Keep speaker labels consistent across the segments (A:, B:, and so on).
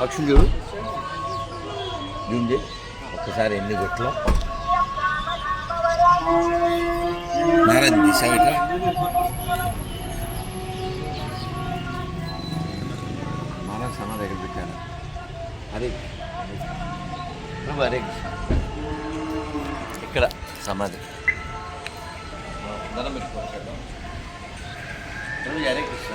A: పక్షులు చూడు జూమ్ ఒక్కసారి ఎన్ని గుట్ల నారది దిశ మన సమ దగ్గర పెట్టాను హరే ప్రభు హరే కృష్ణ ఇక్కడ సమాధి దండం పెట్టుకోవాలి హరే కృష్ణ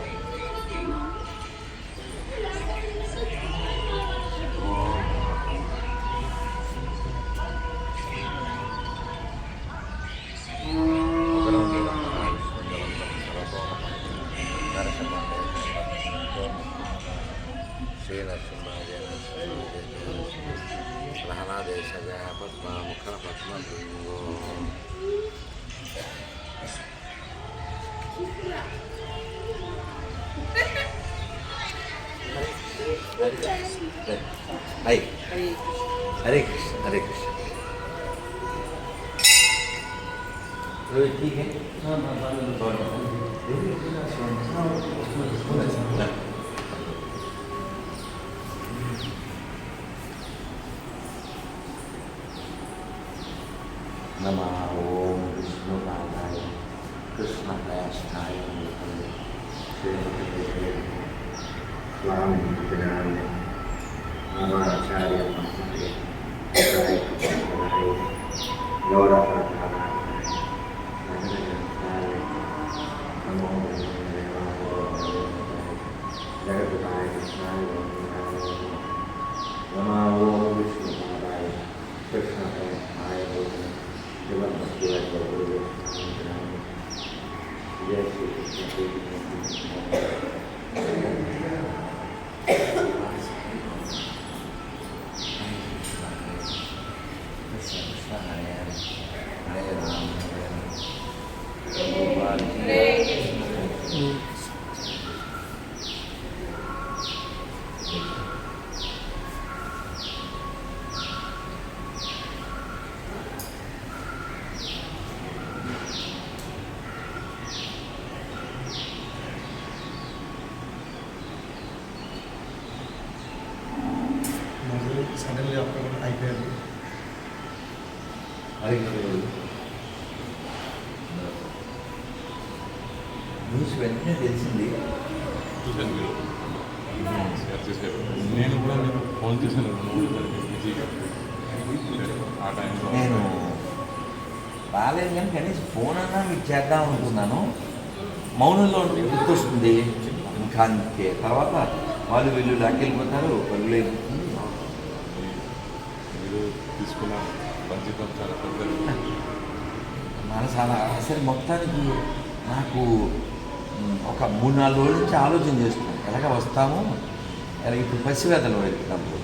B: はい。ハレクリシハレクリ
A: シこれでいいね。చేద్దాం అనుకున్నాను. మౌనంలో ఉంటే గుర్తొస్తుంది ఇంకా అంతే తర్వాత వాళ్ళు వీళ్ళు లాక్కెళ్ళిపోతారు పరుగులు అయిపోతుంది
B: మీరు తీసుకున్న చాలా పెద్దది
A: మనసు అలా అసలు మొత్తానికి నాకు ఒక మూడు నాలుగు రోజుల నుంచి ఆలోచన చేస్తున్నాను. ఎలాగ వస్తాము? ఎలా ఇప్పుడు పసివేదలు వెళ్తున్నప్పుడు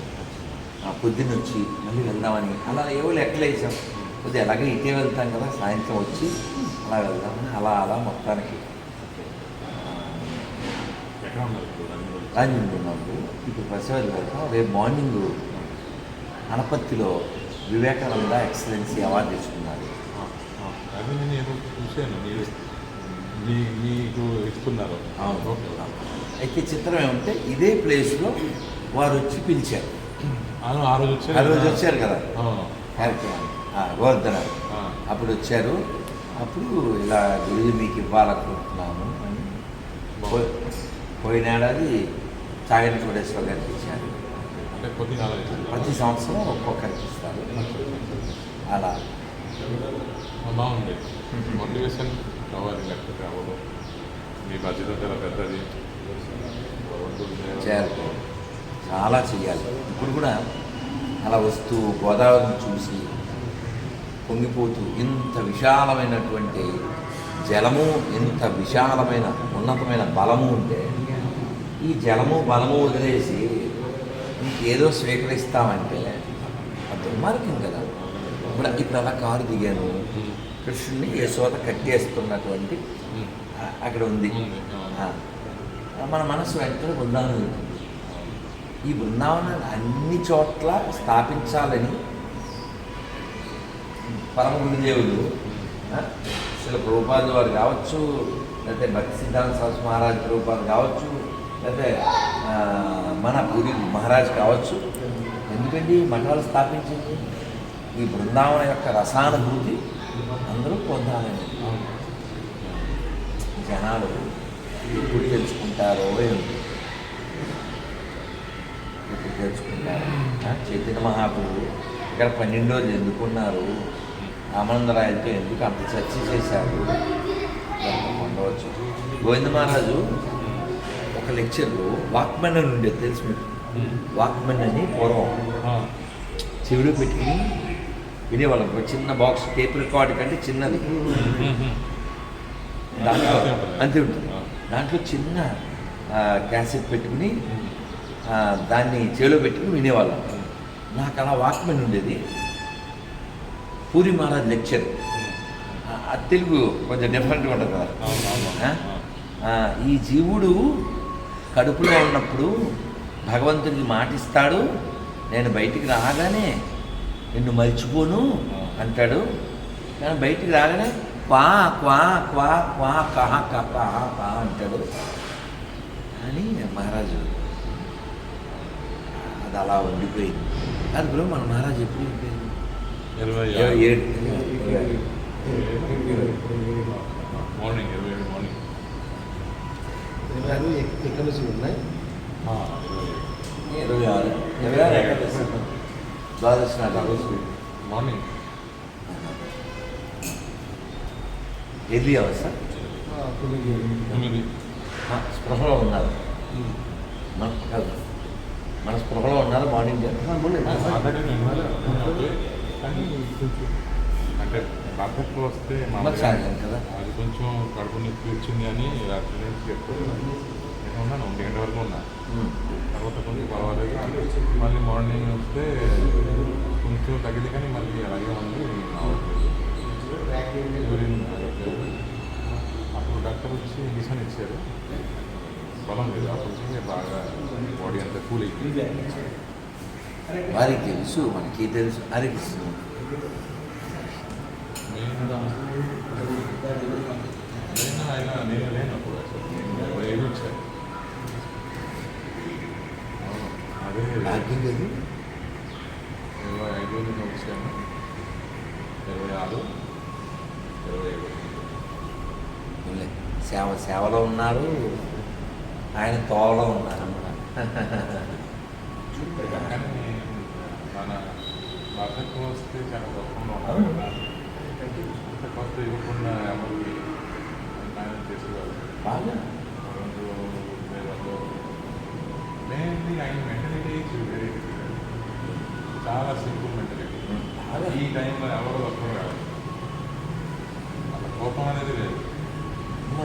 A: ఆ పొద్దున్న వచ్చి మళ్ళీ వెళ్దామని. అలా ఏవో లెక్కలేసాం కొద్దిగా ఎలాగ ఇటే వెళ్తాం కదా సాయంత్రం వచ్చి అలా వెళ్దామని అలా అలా మొత్తానికి? రాజమండ్రి ఉన్నప్పుడు ఇప్పుడు పసివేదలు వెళ్తాం రేపు మార్నింగ్ అనపత్తిలో వివేకానంద ఎక్సలెన్సీ అవార్డు తెచ్చుకున్నారు
B: అది నేను చూశాను. మీకు ఇస్తున్నారు.
A: అయితే చిత్రం ఏమంటే ఇదే ప్లేస్లో వారు వచ్చి పిలిచారు.
B: ఆ రోజు వచ్చారు
A: ఆ రోజు వచ్చారు కదా? కార్యక్రమం గోవర్ధన. అప్పుడు వచ్చారు. అప్పుడు ఇలా గురుజీ మీకు ఇవ్వాలనుకుంటున్నాను అని పో- పోయిన ఏడాది చాగంటి కోటేశ్వర గారికి ఇచ్చారు. ప్రతి సంవత్సరం ఒక్కొక్కరికి ఇస్తారు. అలా.
B: బాగుంది. మోటివేషన్ లేకపోతే అవ్వదు. మీ బాధ్యత చాలా పెద్దది.
A: చేయాలి. చాలా చేయాలి ఇప్పుడు కూడా అలా వస్తూ గోదావరిని చూసి పొంగిపోతూ ఇంత విశాలమైనటువంటి జలము ఎంత విశాలమైన ఉన్నతమైన బలము ఉంటే ఈ జలము బలము వదిలేసి ఇంకేదో స్వీకరిస్తామంటే దుర్మార్గం కదా. ఇప్పుడు ఇప్పుడు అలా కారు దిగాను. కృష్ణుని యశోద కట్టేస్తున్నటువంటి అక్కడ ఉంది. మన మనసు వెంటనే బృందావనం ఈ బృందావనాన్ని అన్ని చోట్ల స్థాపించాలని పరమ గురుదేవులు శిల ప్రభుపాదుల వారు కావచ్చు లేకపోతే భక్తి సిద్ధాంత సరస్వతి మహారాజ్ ప్రభుపాదు కావచ్చు లేకపోతే మన పూరి మహారాజ్ కావచ్చు. ఎందుకంటే ఈ మఠాలు స్థాపించింది. ఈ బృందావనం యొక్క రసానుభూతి అందరూ పొందాలని. జనాలు ఎప్పుడు తెలుసుకుంటారో ఏమిటి ఎప్పుడు తెలుసుకుంటారు? చైతన్య మహాప్రభు ఇక్కడ పన్నెండు రోజులు ఎందుకున్నారు ఆనందరాయలతో ఎందుకు అంత చర్చ చేశారు? ఉండవచ్చు గోవింద మహారాజు ఒక లెక్చర్లో వాక్మెన్ అని ఉండేది తెలుసు మీకు? వాక్మెన్ అని పూర్వం చెవిలో పెట్టుకుని వినేవాళ్ళం. ఒక చిన్న బాక్స్ టేప్ రికార్డ్ కంటే చిన్నది. దాంట్లో అంతే ఉంటుంది. దాంట్లో చిన్న క్యాసెట్ పెట్టుకుని దాన్ని చెవిలో పెట్టుకుని వినేవాళ్ళం. నాకు అలా వాక్మెన్ ఉండేది. పూరి మహారాజ్ లెక్చర్. తెలుగు కొంచెం డిఫరెంట్గా ఉంటుంది కదా. ఈ జీవుడు కడుపులో ఉన్నప్పుడు భగవంతుడికి మాటిస్తాడు నేను బయటికి రాగానే నిన్ను మర్చిపోను అంటాడు. కానీ బయటికి రాగానే క్వా క్వా క్వా క్వా కహ కహ కా అంటాడు. అని మహారాజు అది అలా ఉండిపోయింది. అది బ్రో మన మహారాజు ఎప్పుడు
B: ఇరవై
A: ఇరవై ఏడు.
B: మార్నింగ్ ఇరవై ఏడు మార్నింగ్.
C: ఇరవై ఆరు ఎక్కడ నుంచి ఉన్నాయి?
A: ఇరవై ఆరు. ఇరవై ఆరు Ekadashi Dwadashi
B: morning.
A: Early hours
B: తొమ్మిది.
A: స్పృహలో ఉన్నారు మన కాదు మన స్పృహలో ఉన్నారు మార్నింగ్
B: ఆల్రెడీ నేను ఓకే. కానీ అంటే బాధ్యతలు వస్తే
A: కదా
B: అది కొంచెం కడుపు నొప్పి వచ్చింది అని రాత్రి నుంచి నేను ఉన్నాను ఒంటి గంట వరకు ఉన్నా తర్వాత కొంచెం పర్వాలేదు మళ్ళీ మార్నింగ్ వస్తే కొంచెం తగ్గింది కానీ మళ్ళీ అలాగే ఉంది యూరిన్ అప్పుడు డాక్టర్ వచ్చి ఇంజక్షన్ ఇచ్చారు బలం లేదు అప్పుడు బాగా బాడీ అంతా కూల్ అయిపోయింది
A: వారికి తెలుసు మనకి తెలుసు భాగ్యం లేదు
B: ఇరవై ఐదు నుంచి వచ్చాను ఇరవై ఆరు ఇరవై ఏడు
A: లే, సేవ సేవలో ఉన్నారు ఆయన తోవలో ఉన్నారు.
B: కానీ మన వస్తే చాలా గొప్పగా కొత్త ఇవ్వకుండా ఎవరికి ఆయన చేసేవారు
A: బాగా.
B: రెండు వేలలో మెయిన్లీ ఆయన మెంటలిటీ వెరీ చాలా సింపుల్ మెంటలిటీ. ఈ టైంలో ఎవరు ఒక్కరు కాదు. అలా కోపం అనేది లేదు.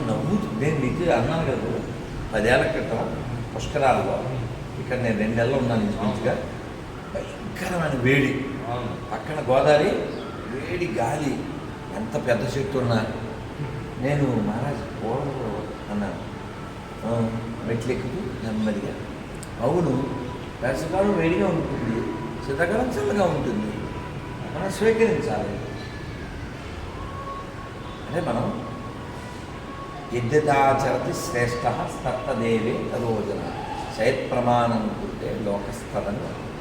A: నవ్వుతూ నేను నీకు అన్నాను కదా పదేళ్ళ క్రితం పుష్కరాల్లో ఇక్కడ నేను రెండు నెలలు ఉన్నాను ఇంచుమించుగా భయంకరమైన వేడి. పక్కన గోదావరి వేడి గాలి. ఎంత పెద్ద చెట్టు ఉన్నా. నేను మహారాజ్ పోవడం అన్నాను. "ఆ, మెట్లు ఎక్కుతూ నెమ్మదిగా. అవును వేసవకాలం వేడిగా ఉంటుంది శీతాకాలం చల్లగా ఉంటుంది. మనం స్వీకరించాలి. అంటే మనం యద్యదాచరతి శ్రేష్ట స్తత్తదేవే తదోజన. శైత్ ప్రమాణం లోకస్తదని ఇది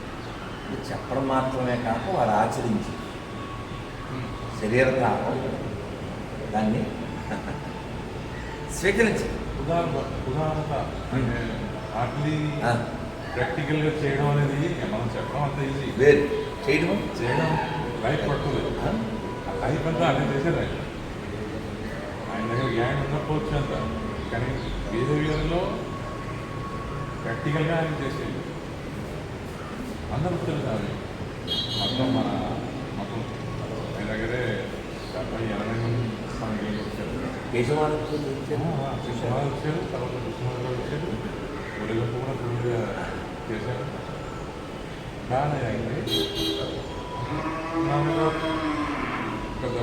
A: చెప్పడం మాత్రమే కాక వారు ఆచరించి శరీర తాపం దాన్ని స్వీకరించి.
B: ఉదాహరణ ఉదాహరణ
A: ఆ.
B: ప్రాక్టికల్గా చేయడం అనేది మనం చెప్పడం అంత ఈజీ.
A: వేరు చేయడం?
B: చేయడం లైఫ్ పడుతుంది లైఫ్ అంతా ఆయన చేసేది ఆయన. ఆయన దగ్గర జ్ఞానం ఉండకపోవచ్చు అంత కానీ బిహేవియర్లో ప్రాక్టికల్గా ఆయన చేసేది. అందరూ అది. మొత్తం మన మొత్తం ఆయన దగ్గరే డెబ్బై ఎనభై మంది స్వామికి వచ్చారు.
A: కేశవానికి
B: కృష్ణరాజు వచ్చారు. తర్వాత కృష్ణరాజు వచ్చారు. ఒడిగట్టు కూడా ఫుల్గా చేశారు. బాగానే అయింది. పెద్ద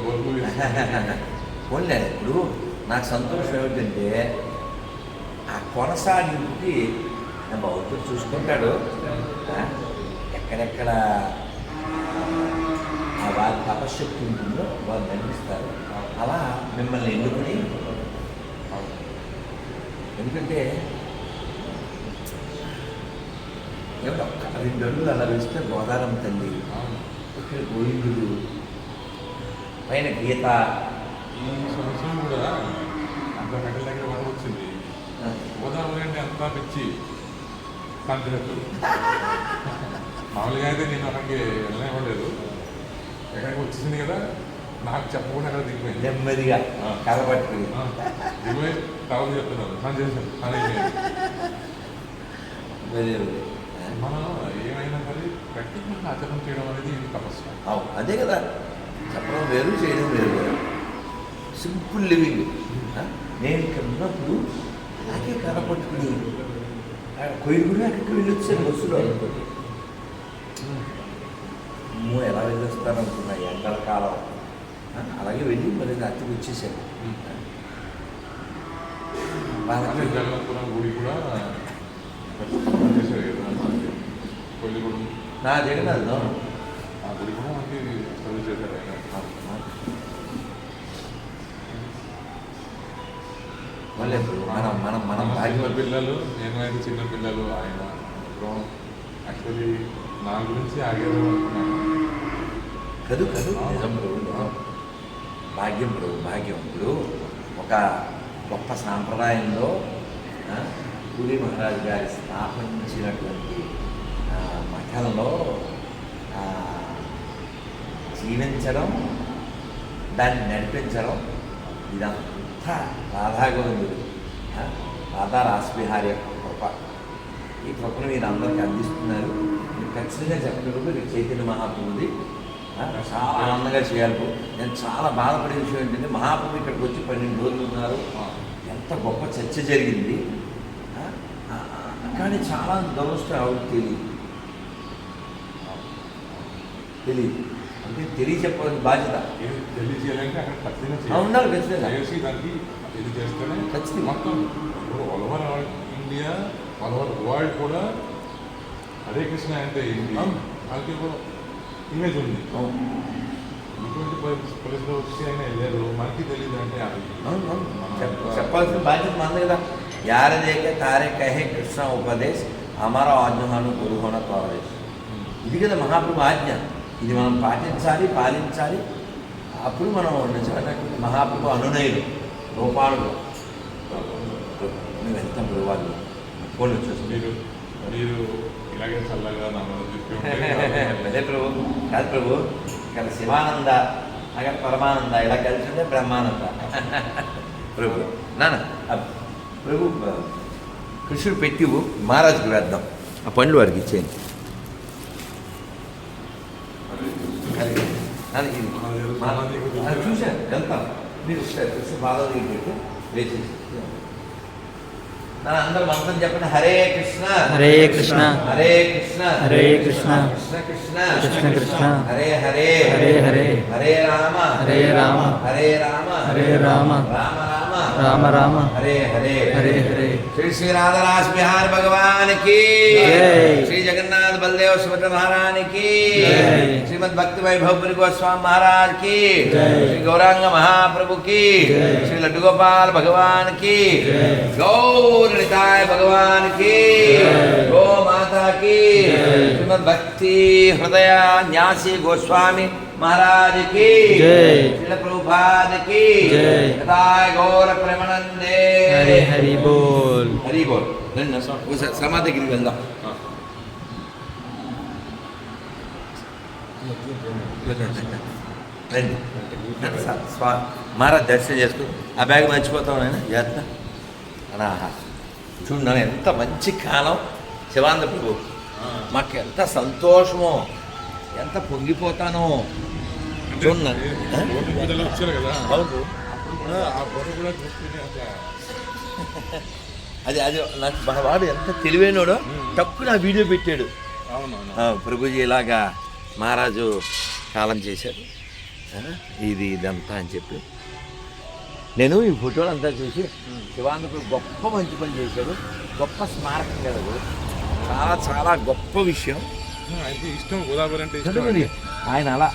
A: పోన్లే ఇప్పుడు నాకు సంతోషం ఏమిటంటే ఆ కొనసాగింపుకి నా భౌతుడు చూసుకుంటాడు. ఎక్కడెక్కడ ఆ వారి తపశక్తి ఉంటుందో వాళ్ళు నడిపిస్తారు అలా మిమ్మల్ని ఎన్నుకుని ఎందుకంటే ఏమిటో రెండు అడుగులు అలా వేస్తే గోదావరం తల్లి. ఇక్కడ గోవిందుడు. పైన గీత.
B: ఈ సంవత్సరం కూడా అంత మెడల దగ్గర వరకు వచ్చింది గోదావరి అంటే అంతా పిచ్చి? కాంతినట్టు మామూలుగా అయితే నేను అక్కడికి వెళ్ళనివ్వలేదు ఎక్కడికి వచ్చేసింది కదా నాకు చెప్పకుండా అక్కడ దిగిపోయింది.
A: నెమ్మదిగా కలబట్టుకుని
B: ఆ, దిగిపోయి టవల్ చెప్తున్నారు పని చేశాను. పని. మనం ఏమైనా సరే ప్రాక్టికల్గా ఆచరణ చేయడం అనేది ఇది తపస్సు.
A: అదే కదా. చెప్పడం వేరు చేయడం వేరు సింపుల్ లివింగ్? నేను ఇక్కడ ఉన్నప్పుడు అలాగే కనపట్టుకుని కొయ్యి కూడా అక్కడికి వెళ్ళి వచ్చాను బస్సులో. అనుకోండి అమ్మో ఎలా వెళ్ళొస్తాను అనుకున్నా ఎండల కాలం? అలాగే వెళ్ళి మళ్ళీ రాత్రికి వచ్చేసాను. వాళ్ళకి
B: గుడి కూడా
A: నా జగన్నాథ్
B: ఆ గుడి కూడా మనకి సర్వీస్ చేశారు ఆయన
A: మళ్ళీ ఇప్పుడు మనం మనం మనం
B: మన చిన్న
A: భాగ్యం
B: పిల్లలు నేను అయితే చిన్న పిల్లలు ఆయన యాక్చువల్లీ నా గురించి ఆగేదో అనుకున్నాను.
A: కదు కదు భాగ్యం ఇప్పుడు భాగ్యం. ఇప్పుడు ఒక గొప్ప సాంప్రదాయంలో పూరి మహారాజు గారి స్థాపించినటువంటి మఠంలో జీవించడం దాన్ని నడిపించడం ఇదంతా రాధాగోవిందుడు రాధా రాసబిహారి యొక్క కృప. ఈ కృపను మీరు అందరికీ అందిస్తున్నారు. మీరు ఖచ్చితంగా చెప్పినప్పుడు చైతన్య మహాప్రభుది చాలా ఆనందంగా చేయాలి. నేను చాలా బాధపడే విషయం ఏంటంటే మహాప్రభు ఇక్కడికి వచ్చి పన్నెండు రోజులు ఉన్నారు. ఎంత గొప్ప చర్చ జరిగింది. కానీ చాలా దురదృష్టం ఆవిడకి తెలియదు. తెలియదు. అంటే తెలియచెప్పడానికి బాధ్యత.
B: తెలియజేయాలంటే అక్కడ ఖచ్చితంగా
A: ఉండాలి ఖచ్చితంగా.
B: చేసి దానికి
A: ఖచ్చితంగా.
B: మొత్తం ఇప్పుడు all over India all over world కూడా హరే కృష్ణ అంటే ఏంటి. వాళ్ళకి ఇమేజ్ ఉంది
A: అవును
B: ఇటువంటి ప్లేస్లో వచ్చి అయినా వెళ్ళారు మనకి తెలియదు అంటే అది
A: అవును, అవును.
B: మన
A: చెప్-
B: యొక్క-
A: చెప్పాల్సిన బాధ్యత మంది కదా యార దేకే తారే కహే కృష్ణ ఉపదేశ్ అమర ఆజ్ఞాను గురుహోన తోరదేశ్ ఇది కదా మహాప్రభు ఆజ్ఞ ఇది మనం పాటించాలి పాలించాలి అప్పుడు మనం నిజమైనటువంటి మహాప్రభు అనునయులు రూపాలు మేము వెళ్తాం ప్రభు వాళ్ళు ఫోన్ వచ్చేసి
B: మీరు మీరు ఇలాగే చల్లగా నా మీద చెప్పి ఉంటే
A: అదే ప్రభు కాదు ప్రభు ఇక్కడ శివానంద అక్కడ పరమానంద ఇలా కలిసి ఉంటే బ్రహ్మానంద. ప్రభు నాన్న ప్రభు కృష్ణుడు పెట్టి మహారాజుకి వేద్దాం. ఆ పండ్లు వారికి ఇచ్చేయండి. చూశాను వెళ్తాను మీరు బాధ పెట్టి వేసేసి అందరు మంత్రం చెప్పండి. హరే కృష్ణ.
D: హరే కృష్ణ.
A: హరే కృష్ణ.
D: హరే కృష్ణ.
A: కృష్ణ కృష్ణ.
D: కృష్ణ కృష్ణ.
A: హరే హరే.
D: హరే హరే.
A: హరే రామ.
D: హరే రామ.
A: హరే రామ.
D: హరే రామ.
A: రామ
D: राम राम।
A: हरे हरे
D: हरे हरे।
A: श्री श्री राधारास बिहार भगवान की। श्री जगन्नाथ बलदेव सुमित महाराज की। श्रीमद भक्ति वैभव गोस्वामी महाराज की। श्री गौरांग महाप्रभु की। श्री लड्डू गोपाल भगवान की। गौर निताय भगवान की। गौ माता की। श्रीमद भक्ति हृदय न्यासी गोस्वामी। महाराज की
D: जय।
A: श्रील प्रभुपाद की
D: जय।
A: निताय गौर प्रेमानंदे
D: హరి హరి బోల్
A: హరి బోల్ రండి నా స్వామి. ఒకసారి సమా దగ్గరికి వెళ్దాం రండి రండి సార్ స్వా మహారాజ్ దర్శనం చేసుకో ఆ బ్యాగ్ మర్చిపోతాం నేను జాగ్రత్త అనాహా చూడు నన్ను ఎంత మంచి కాలం శివానంద ప్రభు మాకు ఎంత సంతోషమో ఎంత పొంగిపోతానో అది అది నాకు మన వాడు ఎంత తెలివైనోడో తక్కువ నా వీడియో పెట్టాడు. ప్రభుజీ ఇలాగా మహారాజు కాలం చేశారు ఆ, ఇది ఇదంతా అని చెప్పి. నేను ఈ ఫోటోలు అంతా చూసి శివానందపుడు గొప్ప మంచి పని చేశాడు. గొప్ప స్మారకం కదా అది. చాలా చాలా గొప్ప విషయం.
B: ఆయనకి ఇష్టం గోదావరి అంటే ఇష్టం.
A: ఆయన అలా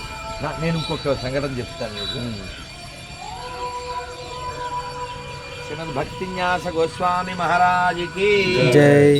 A: నేను ఇంకొక సంఘటన చెప్తాను మీకు. శ్రీమద్ భక్తిన్యాస గోస్వామి మహారాజుకి
D: జై.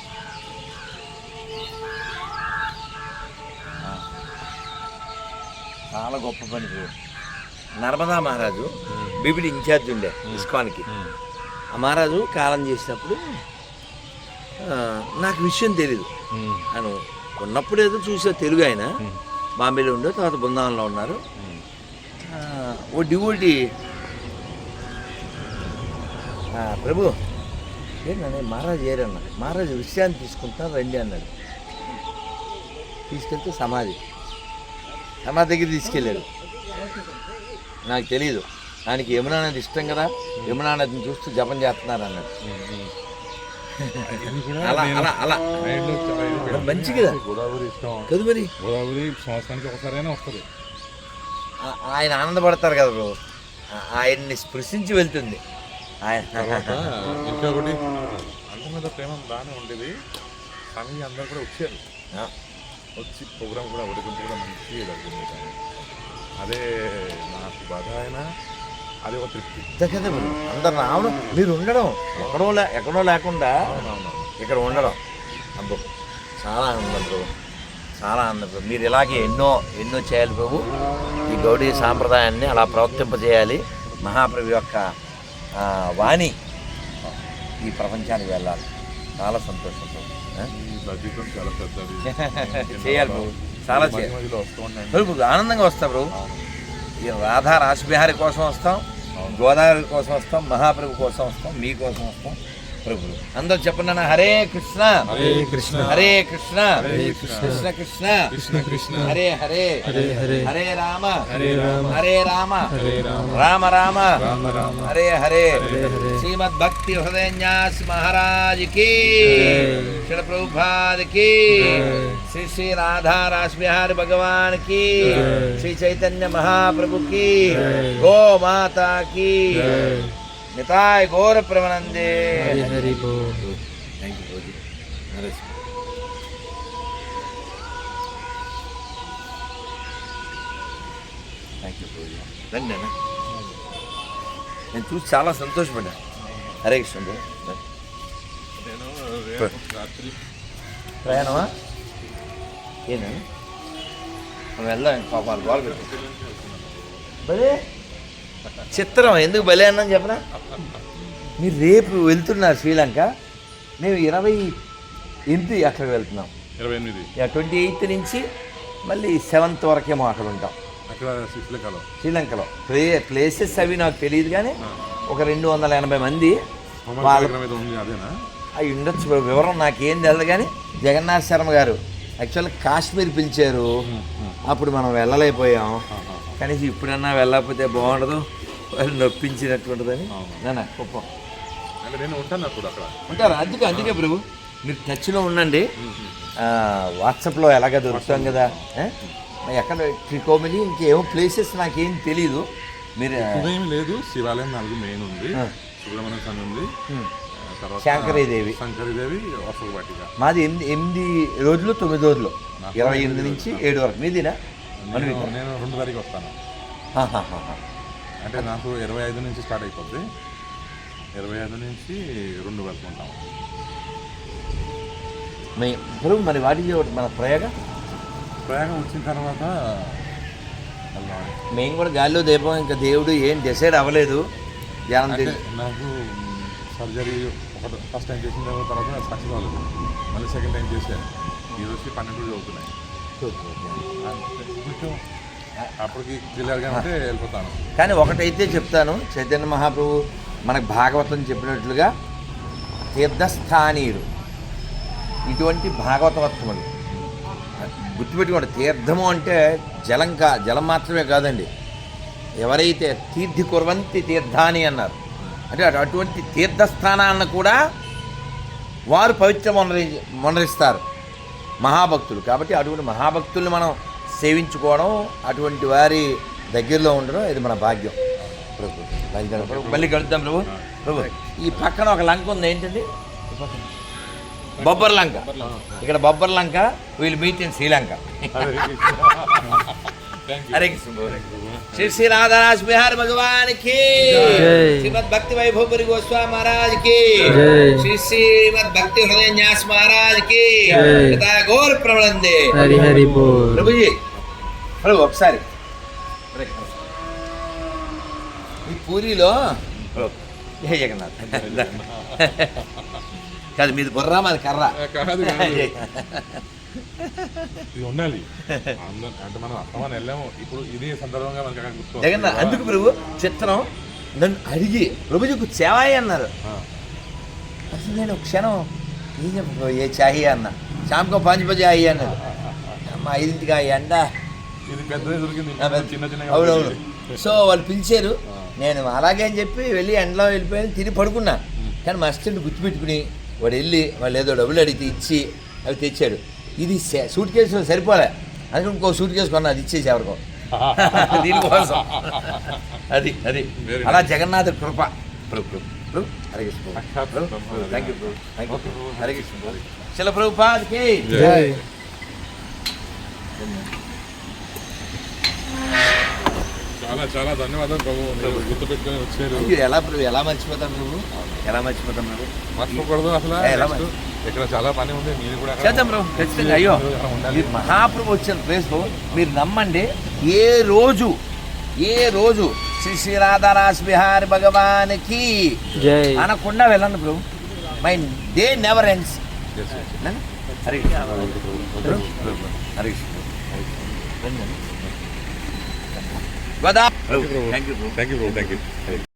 A: చాలా గొప్ప పని. నర్మదా మహారాజు బీబీడి ఇన్ఛార్జ్ ఉండే ఇస్కాన్కి. ఆ మహారాజు కాలం చేసినప్పుడు నాకు విషయం తెలీదు. ఆయన ఉన్నప్పుడు ఏదో చూసా తెలుగు ఆయన. బాంబేలో ఉండే తర్వాత బృందావనంలో ఉన్నారు. ఓ డివోటి. ప్రభు ఏంటన్నా మహారాజు ఏరన్నాడు. మహారాజు విషయాన్ని తీసుకుంటాను రండి అన్నాడు. తీసుకెళ్తే సమాధి. సమాధి దగ్గర తీసుకెళ్ళాడు. నాకు తెలియదు ఆయనకి యమునా నది ఇష్టం కదా? యమునా నదిని చూస్తూ జపం చేస్తున్నారు అన్నాడు. అలా అలా అలా. మంచి కదా?
B: గోదావరి ఇష్టం.
A: కదా మరి.
B: గోదావరి సంవత్సరానికి ఒకసారైనా వస్తుంది.
A: ఆయన ఆనందపడతారు కదా బ్రో ఆయన్ని స్పృశించి వెళ్తుంది. ఆయన
B: ఇంకొకటి మీద ప్రేమ బాగానే ఉండేది. కానీ అందరు కూడా వచ్చారు. వచ్చి ప్రోగ్రామ్ కూడా ఉడికింపు కూడా మంచి జరిగింది కానీ అదే నాకు బాధ అయినా అది ఒక తృప్తి
A: కదా బ్రో అందరు రావడం మీరు ఉండడం ఎక్కడో లే ఎక్కడో లేకుండా ఇక్కడ ఉండడం అబ్బో చాలా ఆనందం ప్రభు చాలా ఆనందం మీరు ఇలాగే ఎన్నో ఎన్నో చేయాలి ప్రభు ఈ గౌడీ సాంప్రదాయాన్ని అలా ప్రవర్తింపజేయాలి మహాప్రభు యొక్క వాణి ఈ ప్రపంచానికి వెళ్ళాలి చాలా సంతోషం ప్రభు
B: బడ్జెట్ చాలా పెద్దది
A: చేయాలి ప్రభు చాలా చేయాలి. ఆనందంగా వస్తా ఈ రాధా రాసబిహారి కోసం వస్తాం గోదావరి కోసం వస్తాం మహాప్రభు కోసం వస్తాం మీ కోసం వస్తాం. ప్రభులు అందరూ చెప్పండి హరే కృష్ణ.
B: హరే కృష్ణ.
A: హరే కృష్ణ.
B: కృష్ణ.
A: కృష్ణ కృష్ణ.
B: కృష్ణ
A: హరే హరే.
D: హరే
A: రామ.
B: హరే రామ.
A: హరే రామ.
B: రామ.
A: రామ హరే హరే. శ్రీమద్ భక్తి హృదయన్యాస్ మహారాజ్కి. శ్రీ ప్రభుపాద్కి. శ్రీ శ్రీ రాధా రాస్ బిహారీ భగవాన్కి. శ్రీ చైతన్య మహాప్రభు కి. గో మాతా కి. నితాయ్ గౌర ప్రవనందే
D: హరి హరి బోల్
A: థ్యాంక్ యూ రోజు నరేష్ థ్యాంక్ యూ రోజు రండి అన్న నేను చూసి చాలా సంతోషపడ్డా హరే కృష్ణ బ్రో. రండి.
B: నేను రేపు రాత్రి
A: ప్రయాణమా ఏనా మనం వెళ్దాం పాపాలు బాల్ పెట్టు భలే చిత్రం ఎందుకు భలే అన్నాను చెప్పనా? మీరు రేపు వెళ్తున్నారు శ్రీలంక మేము ఇరవై ఎనిమిది అక్కడికి వెళ్తున్నాం.
B: ఇరవై ఎనిమిది.
A: ట్వంటీ ఎయిత్ నుంచి మళ్ళీ సెవెంత్ వరకేమో అక్కడ ఉంటాం.
B: అక్కడ శిశులకాలం
A: శ్రీలంకలో. ప్లే ప్లేసెస్ అవి నాకు తెలియదు కానీ ఒక రెండు వందల ఎనభై మంది అవి ఉండొచ్చు. వివరం నాకేం తెలియదు కానీ జగన్నాథ్ శర్మ గారు యాక్చువల్గా కాశ్మీర్ పిలిచారు. అప్పుడు మనం వెళ్ళలేకపోయాం. కనీసం ఇప్పుడన్నా వెళ్ళకపోతే బాగుండదు. వాళ్ళు నొప్పించినట్టుంటుందని.
B: అవును.
A: నాన్న గొప్ప
B: నేను ఉంటాను అప్పుడు అక్కడ.
A: ఉంటారు? అందుకే అందుకే ప్రభు మీరు టచ్లో ఉండండి. వాట్సాప్లో ఎలాగ దొరుకుతాం కదా? ఎక్కడ? ట్రికోమిలి ఇంకేమో ప్లేసెస్ నాకేం తెలీదు. మీరు
B: ఉదయం లేదు శివాలయం నాలుగు మెయిన్ ఉంది. సుబ్రహ్మణ్య స్వామి ఉంది.
A: శంకరీదేవి.
B: శంకరీదేవి
A: మాది ఎనిమిది ఎనిమిది రోజులు తొమ్మిది రోజులు. ఇరవై ఎనిమిది నుంచి ఏడు వరకు. మీదినా?
B: నేను నేను రెండు తారీఖు వస్తాను. అంటే నాకు ఇరవై ఐదు నుంచి స్టార్ట్ అయిపోద్ది. ఇరవై ఐదు నుంచి రెండు వరకు ఉంటాం
A: మీ ప్రభు మరి వాటి మన ప్రయోగ?
B: ప్రయాణం వచ్చిన తర్వాత.
A: మేము కూడా గాలిలో దీపం ఇంకా దేవుడు ఏం డిసైడ్ అవ్వలేదు. ధ్యానం
B: నాకు సర్జరీ ఒకటి ఫస్ట్ టైం చేసిన తర్వాత సక్సెస్ అవ్వలేదు మళ్ళీ సెకండ్ టైం చేశాను. ఈ రోజుకి పన్నెండు రోజులు అవుతున్నాయి. అప్పటికి క్లియర్గా ఉంటే వెళ్ళిపోతాను.
A: కానీ ఒకటైతే చెప్తాను చైతన్య మహాప్రభు మనకు భాగవతం చెప్పినట్లుగా తీర్థస్థానీయులు. ఇటువంటి భాగవతవత్వములు గుర్తుపెట్టుకోండి తీర్థము అంటే జలం కా జలం మాత్రమే కాదండి. ఎవరైతే తీర్థి కుర్వంతి తీర్థాని అన్నారు అంటే అటు- అటువంటి తీర్థస్థానాలను కూడా వారు పవిత్ర మొనరి మొనరిస్తారు. మహాభక్తులు. కాబట్టి అటువంటి మహాభక్తుల్ని మనం సేవించుకోవడం అటువంటి వారి దగ్గరలో ఉండడం ఇది మన భాగ్యం. ప్రభు. మళ్ళీ కలుద్దాం ప్రభు. ప్రభు ఈ పక్కన ఒక లంక ఉంది ఏంటండి? బొబ్బర్ లంక. ఇక్కడ బొబ్బర్ లంక వీళ్ళు మీట్ ఇన్ శ్రీలంక హరే కృష్ణ ప్రభు. శ్రీ శ్రీ రాధారాజ్ బిహార్ భగవాన్కి
D: జై.
A: శ్రీమద్ భక్తి వైభవ పురి గోస్వామి మహారాజ్కి
D: జై.
A: శ్రీ శ్రీమద్ భక్తి హృదయ న్యాస్ మహారాజ్కి
D: జై.
A: యథా గౌర ప్రవణందే
D: హరి హరి బోల్
A: ప్రభుజీ ప్రభు ఒకసారి. ఈ పూరిలో జై జగన్నాథ్. కాదు మీది బుర్రా మాది కర్ర.
B: కాదు కాదు. ఇది ఉండాలి అంటే మనం అస్తమానం వెళ్ళాము. ఇప్పుడు ఇదే సందర్భంగా మనకి
A: జగన్నాథ్ అందుకు ప్రభు చిత్రం నన్ను అడిగి ప్రభుజీకు సేవాయి అన్నారు. అసలు నేను ఒక క్షణం ఏం చెప్పు ఏ చాయి అన్న. శాంకో పాంచ్ బజే అయ్యి అన్నారు అమ్మ ఐదింటికి ఆ ఎండ
B: ఇది పెద్దది దొరికింది.
A: ఆ, పెద్ద-
B: చిన్న చిన్నగా
A: అవునవును. సో వాళ్ళు పిలిచారు. నేను అలాగే అని చెప్పి వెళ్ళి ఎండలో వెళ్ళిపోయి తిరిగి పడుకున్నా. కానీ మా అసిస్టెంట్ గుర్తుపెట్టుకుని వాడు వెళ్ళి వాళ్ళు ఏదో డబ్బులు అడిగితే ఇచ్చి అవి తెచ్చాడు. ఇది సూట్ కేసు సరిపోలే. అందుకని ఇంకో సూట్ కేసు కొన్నా అది ఇచ్చేసి ఎవరికో. దీనికోసం. అది అది. అలా. జగన్నాథ కృప. ప్రభు ప్రభు. ప్రభు హరే కృష్ణ ప్రభు. Thank you Prabhu. Thank you ప్రభు. హరే కృష్ణ ప్రభు. శిల ప్రభుపాద్కి
D: జై.
B: చాలా చాలా ధన్యవాదాలు ప్రభు. గుర్తుపెట్టుకొని వచ్చారు.
A: ఎలా ఎలా మర్చిపోతాం నువ్వు? ఎలా మర్చిపోతాం నువ్వు?
B: మర్చిపోకూడదు అసలు. ఇక్కడ చాలా పని ఉంది మీరు కూడా
A: చేద్దాం ప్రభు ఖచ్చితంగా. అయ్యో. మీరు మహాప్రభు వచ్చిన ప్లేస్ మీరు నమ్మండి ఏ రోజు ఏ రోజు శ్రీ శ్రీ రాధారాస్ బిహార్ భగవాన్కి అనకుండా వెళ్ళండి ప్రభు my day never ends
B: Yes, yes.
A: Hari ప్రభు, ప్రభు, హరి గోదా
B: Thank you, Prabhu.
A: Thank
B: you thank you thank you